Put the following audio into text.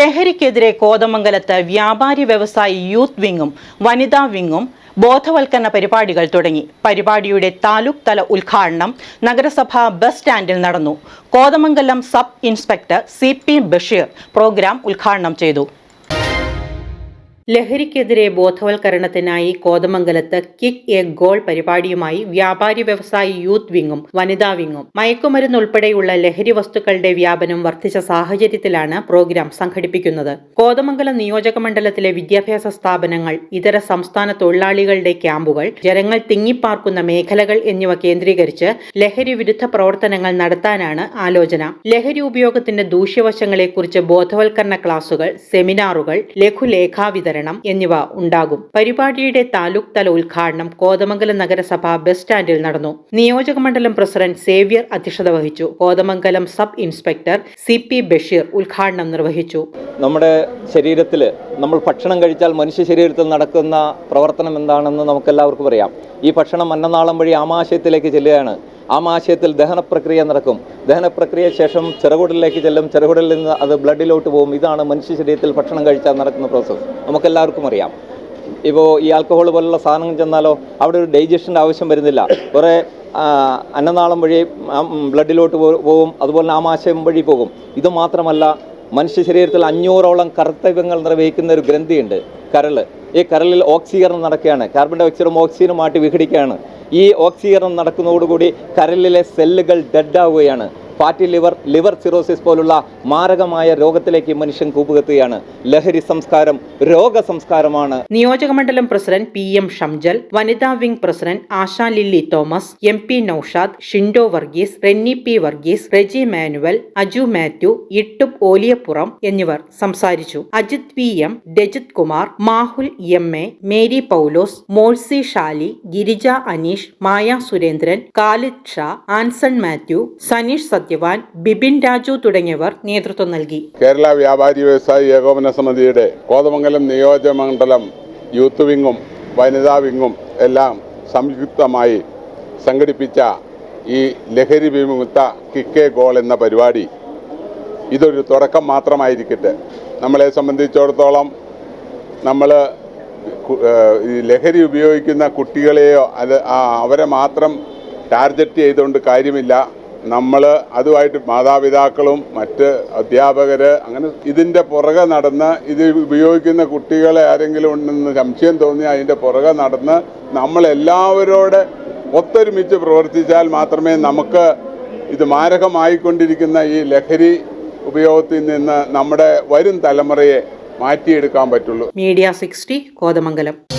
ലഹരിക്കെതിരെ കോതമംഗലത്ത് വ്യാപാരി വ്യവസായി യൂത്ത് വിങ്ങും വനിതാ വിങ്ങും ബോധവൽക്കരണ പരിപാടികൾ തുടങ്ങി. പരിപാടിയുടെ താലൂക്ക് തല ഉദ്ഘാടനം നഗരസഭ ബസ് സ്റ്റാൻഡിൽ നടന്നു. Kothamangalam sub inspector C P Basheer programme ഉദ്ഘാടനം ചെയ്തു. ലഹരിക്കെതിരെ ബോധവൽക്കരണത്തിനായി കോതമംഗലത്ത് കിക്ക് എ ഗോൾ പരിപാടിയുമായി വ്യാപാരി വ്യവസായി യൂത്ത് വിങ്ങും വനിതാ വിങ്ങും. മയക്കുമരുന്ന് ഉൾപ്പെടെയുള്ള ലഹരി വസ്തുക്കളുടെ വ്യാപനം വർദ്ധിച്ച സാഹചര്യത്തിലാണ് പ്രോഗ്രാം സംഘടിപ്പിക്കുന്നത്. കോതമംഗലം നിയോജക മണ്ഡലത്തിലെ വിദ്യാഭ്യാസ സ്ഥാപനങ്ങൾ ഇതര സംസ്ഥാന തൊഴിലാളികളുടെ ക്യാമ്പുകൾ ജനങ്ങൾ തിങ്ങിപ്പാർക്കുന്ന മേഖലകൾ എന്നിവ കേന്ദ്രീകരിച്ച് ലഹരി വിരുദ്ധ പ്രവർത്തനങ്ങൾ നടത്താനാണ് ആലോചന. ലഹരി ഉപയോഗത്തിന്റെ ദൂഷ്യവശങ്ങളെക്കുറിച്ച് ബോധവൽക്കരണ ക്ലാസുകൾ സെമിനാറുകൾ ലഘുലേഖാ വിതരണം. എന്നിവ ഉണ്ടാകും. പരിപാടിയുടെ താലൂക്ക് തല ഉദ്ഘാടനം കോതമംഗലം നഗരസഭ ബസ് സ്റ്റാൻഡിൽ നടന്നു. നിയോജക മണ്ഡലം പ്രസിഡന്റ് സേവ്യർ അധ്യക്ഷത വഹിച്ചു. Kothamangalam sub inspector C P Basheer ഉദ്ഘാടനം നിർവഹിച്ചു. നമ്മുടെ ശരീരത്തിൽ നമ്മൾ ഭക്ഷണം കഴിച്ചാൽ മനുഷ്യ ശരീരത്തിൽ നടക്കുന്ന പ്രവർത്തനം എന്താണെന്ന് നമുക്കെല്ലാവർക്കും അറിയാം. ഈ ഭക്ഷണം അന്നനാളം വഴി ആമാശയത്തിലേക്ക് ചെല്ലുകയാണ്. ആമാശയത്തിൽ ദഹന പ്രക്രിയ നടക്കും. ദഹന പ്രക്രിയ ശേഷം ചെറുകുടലിലേക്ക് ചെല്ലും. ചെറുകുടലിൽ നിന്ന് അത് ബ്ലഡിലോട്ട് പോകും. ഇതാണ് മനുഷ്യ ശരീരത്തിൽ ഭക്ഷണം കഴിച്ചാൽ നടക്കുന്ന പ്രോസസ്സ് നമുക്കെല്ലാവർക്കും അറിയാം. ഇപ്പോൾ ഈ ആൽക്കഹോൾ പോലുള്ള സാധനങ്ങൾ ചെന്നാലോ അവിടെ ഒരു ഡൈജഷന്റെ ആവശ്യം വരുന്നില്ല. കുറേ അന്നനാളം വഴി ആ, ബ്ലഡിലോട്ട് പോകും. അതുപോലെ ആമാശയം വഴി പോകും. ഇത് മാത്രമല്ല മനുഷ്യ ശരീരത്തിൽ അഞ്ഞൂറോളം കർത്തവ്യങ്ങൾ നിർവഹിക്കുന്ന ഒരു ഗ്രന്ഥിയുണ്ട്. കരൾ ഈ കരളിൽ ഓക്സീകരണം നടക്കുകയാണ്. കാർബൺ ഡൈ ഓക്സൈഡും മാറ്റി വിഘടിക്കുകയാണ്. ഈ ഓക്സീകരണം നടക്കുന്നതോടുകൂടി കരലിലെ സെല്ലുകൾ ഡെഡാവുകയാണ് ഫാറ്റി ലിവർ ലിവർ സിറോസിസ് പോലുള്ള മാരകമായ രോഗത്തിലേക്ക് മനുഷ്യൻ കൂപ്പുകെത്തുകയാണ്. ലഹരി സംസ്കാരം രോഗ സംസ്കാരമാണ് നിയോജകമണ്ഡലം പ്രസിഡന്റ് പി എം ഷംജൽ വനിതാ wing president Asha Lilly Thomas M P Noushad Shindo Varghese Renny P Varghese Reji Manuel Aju Mathew ഇട്ടും ഓലിയപ്പുറം എന്നിവർ സംസാരിച്ചു. Ajith P M Rajith Kumar Mahul M A Mary Paulose Molsy Shali Girija Aneesh Maya Surendran Khalid Shah Anson Mathew Saneesh Sathyavan Bibin Raju തുടങ്ങിയവർ നേതൃത്വം നൽകി. കേരള വ്യാപാരി വ്യവസായി ഏകോപന സമിതിയുടെ കോതമംഗലം നിയോജകമണ്ഡലം യൂത്ത് വിങ്ങും വനിതാ വിങ്ങും എല്ലാം സംയുക്തമായി സംഘടിപ്പിച്ച ഈ ലഹരി വിമുക്ത കിക്കേ ഗോൾ എന്ന പരിപാടി. ഇതൊരു തുടക്കം മാത്രമായിരിക്കട്ടെ. നമ്മളെ സംബന്ധിച്ചിടത്തോളം നമ്മൾ ഈ ലഹരി ഉപയോഗിക്കുന്ന കുട്ടികളെയോ അത് അവരെ മാത്രം ടാർഗറ്റ് ചെയ്തുകൊണ്ട് കാര്യമില്ല. നമ്മൾ അതുമായിട്ട് മാതാപിതാക്കളും മറ്റ് അധ്യാപകർ അങ്ങനെ ഇതിന്റെ പുറകെ നടന്ന് ഇത് ഉപയോഗിക്കുന്ന കുട്ടികളെ ആരെങ്കിലും ഉണ്ടെന്ന് സംശയം തോന്നി അതിന്റെ പുറകെ നടന്ന് നമ്മളെല്ലാവരോട് ഒത്തൊരുമിച്ച് പ്രവർത്തിച്ചാൽ മാത്രമേ നമുക്ക് ഇത് മാരകമായിക്കൊണ്ടിരിക്കുന്ന ഈ ലഹരി ഉപയോഗത്തിൽ നിന്ന് നമ്മുടെ വരും തലമുറയെ മാറ്റിയെടുക്കാൻ പറ്റുള്ളൂ. Media sixty Kothamangalam.